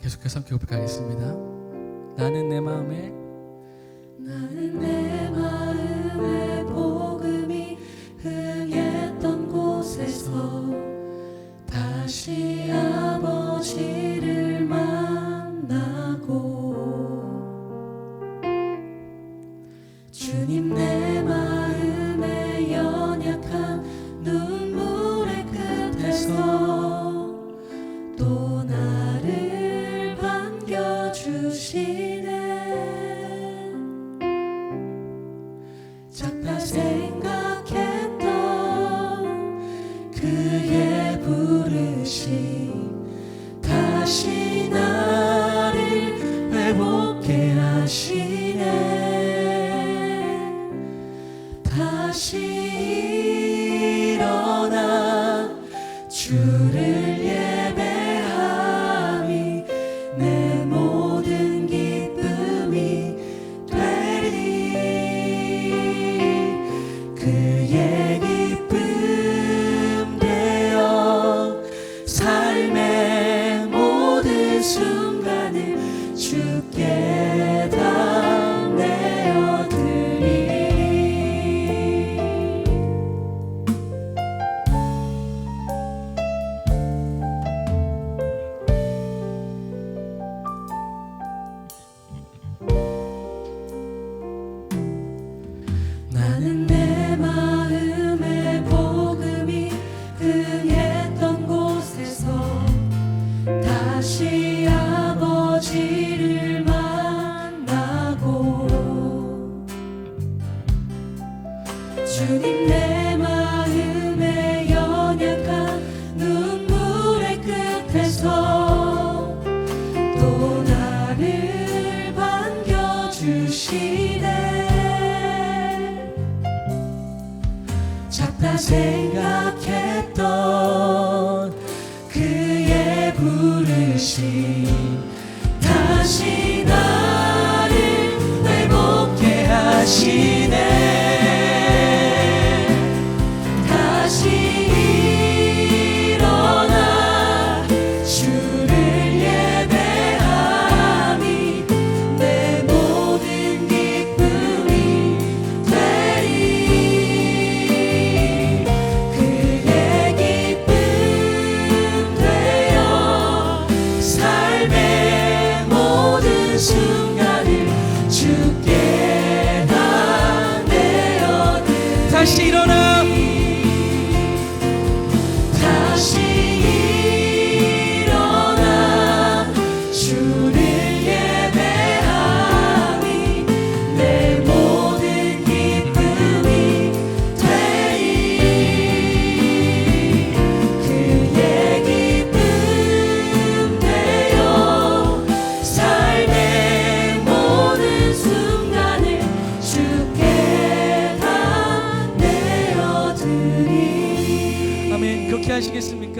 계속해서 함께 고백하겠습니다. 나는 내 마음에 나는 내 마음에 복음이 흥했던 곳에서 다시 아버지를 만나고 주님 내 그의 부르심 다시 나를 회복해 하시네. 다시 일어나 주를 예배함이 내 모든 기쁨이 되리. 그의 나는 내 마음에 복음이 흥했던 곳에서 다시 아버지를 만나고 주님 내 마음에 연약한 눈물의 끝에서 또 나를 반겨주시 생각했던 그의 부르심. 다시 나를 회복해 하시네. 다시 순간을 주께 다 내어드리 다시 일어나 하시겠습니까?